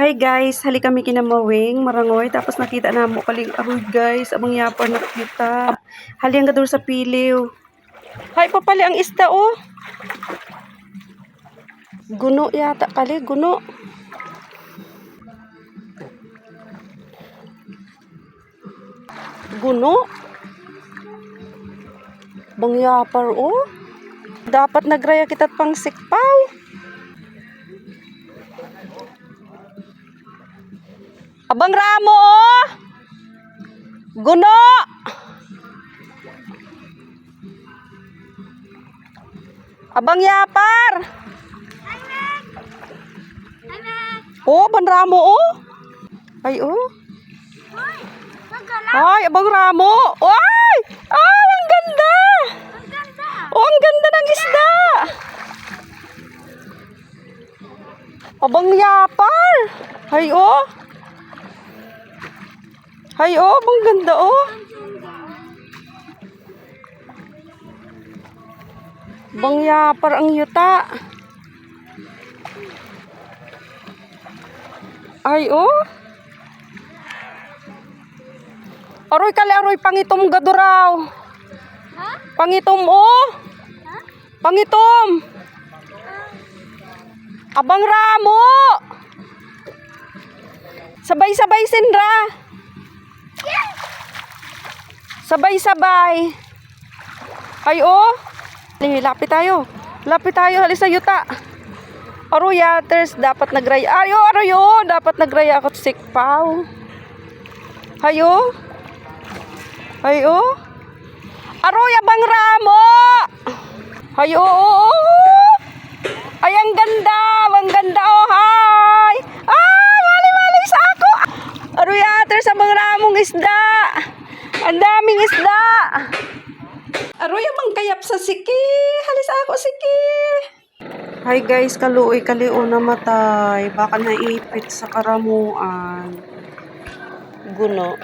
Hi guys, hali kami kinamawing, marangoy, tapos nakita na mo kaling aroy guys, abang yapar nakita. Hali ang sa piliw. Hay papali ang isda oh. Guno yata kali, guno. Guno. Bang yapar oh. Dapat nagraya kita't pang sikpaw. Abang Ramo, oh! Guno! Abang Yapar! Oh, Abang Ramo, oh! Ay, oh! Ay, Abang Ramo! Ay! Ay, ang ganda! Oh, ang ganda ng isda! Abang Yapar! Ay, oh! Ay, oh, bang ganda, oh. Bang yapar ang yuta. Ay, oh. Aroy kali, aroy, pangitom gaduraw. Pangitom, oh. Pangitom. Abang ramo. Sabay-sabay, Sindra. Sabay-sabay. Ay, oh. Lapit tayo. Lapit tayo. Halis sa yuta. Aro yaters, dapat nagraya. Ay, oh, aro yun. Dapat nagraya ako sikpaw. Ay, oh. Ay, oh. Aro, yabang ramo. Ay, oh. Ay, ang ganda. Ang ganda, oh, hi. Ay, mali-mali sa ako. Aro yaters, abang ramong isda. Ang daming isda. Aroy amang kayap sa siki. Halis ako siki. Hi guys, kaluoy kalio namatay. Baka naipit sa karamuan. Guno.